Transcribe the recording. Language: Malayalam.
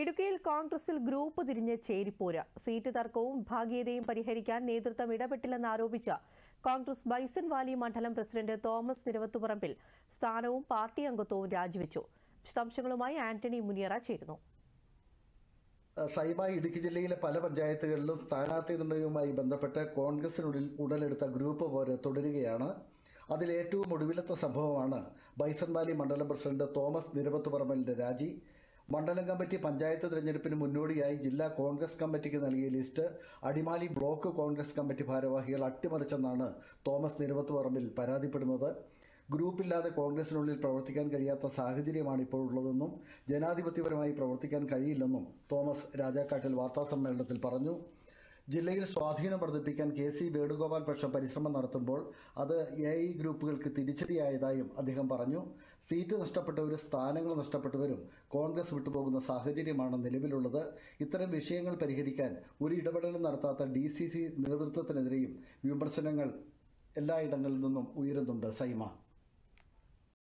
ഇടുക്കിയിൽ കോൺഗ്രസിൽ ഗ്രൂപ്പ് തിരിഞ്ഞ് ചേരിപ്പോര്. സീറ്റ് തർക്കവും ഭാഗീയതയും പരിഹരിക്കാൻ നേതൃത്വം ഇടപെട്ടില്ലെന്നാരോപിച്ച കോൺഗ്രസ് ബൈസൺ വാലി മണ്ഡലം പ്രസിഡന്റ് തോമസ് നിരവത്തുപറമ്പിൽ സ്ഥാനവും പാർട്ടി അംഗത്വവും രാജിവെച്ചു. വിശദാംശങ്ങളുമായി ആന്റണി മുനിയറ ചേരുന്നു. സൈബ ഇടുക്കി ജില്ലയിലെ പല പഞ്ചായത്തുകളിലും സ്ഥാനാർത്ഥി നിർണയവുമായി ബന്ധപ്പെട്ട് കോൺഗ്രസിനുള്ളിൽ ഉടലെടുത്ത ഗ്രൂപ്പ് പോര് തുടരുകയാണ്. അതിൽ ഏറ്റവും ഒടുവിലത്തെ സംഭവമാണ് ബൈസൺവാലി മണ്ഡലം പ്രസിഡന്റ് തോമസ് നിരവത്തുപറമ്പലിന്റെ രാജി. മണ്ഡലം കമ്മിറ്റി പഞ്ചായത്ത് തെരഞ്ഞെടുപ്പിന് മുന്നോടിയായി ജില്ലാ കോൺഗ്രസ് കമ്മിറ്റിക്ക് നൽകിയ list Adimali block Congress committee ഭാരവാഹികൾ അട്ടിമറിച്ചെന്നാണ് തോമസ് നിരവത്ത് പറമ്പിൽ പരാതിപ്പെടുന്നത്. ഗ്രൂപ്പില്ലാതെ കോൺഗ്രസിനുള്ളിൽ പ്രവർത്തിക്കാൻ കഴിയാത്ത സാഹചര്യമാണ് ഇപ്പോൾ ഉള്ളതെന്നും ജനാധിപത്യപരമായി പ്രവർത്തിക്കാൻ കഴിയില്ലെന്നും തോമസ് രാജാക്കാട്ടിൽ വാർത്താസമ്മേളനത്തിൽ പറഞ്ഞു. ജില്ലയിൽ സ്വാധീനം വർദ്ധിപ്പിക്കാൻ കെ സി വേണുഗോപാൽ പക്ഷം പരിശ്രമം നടത്തുമ്പോൾ അത് എ ഐ ഗ്രൂപ്പുകൾക്ക് തിരിച്ചടിയായതായും അദ്ദേഹം പറഞ്ഞു. സീറ്റ് നഷ്ടപ്പെട്ടവരും സ്ഥാനങ്ങൾ നഷ്ടപ്പെട്ടവരും കോൺഗ്രസ് വിട്ടുപോകുന്ന സാഹചര്യമാണ് നിലവിലുള്ളത്. ഇത്തരം വിഷയങ്ങൾ പരിഹരിക്കാൻ ഒരു ഇടപെടലും നടത്താത്ത ഡി സി സി നേതൃത്വത്തിനെതിരെയും വിമർശനങ്ങൾ എല്ലായിടങ്ങളിൽ നിന്നും ഉയരുന്നുണ്ട് സൈമ.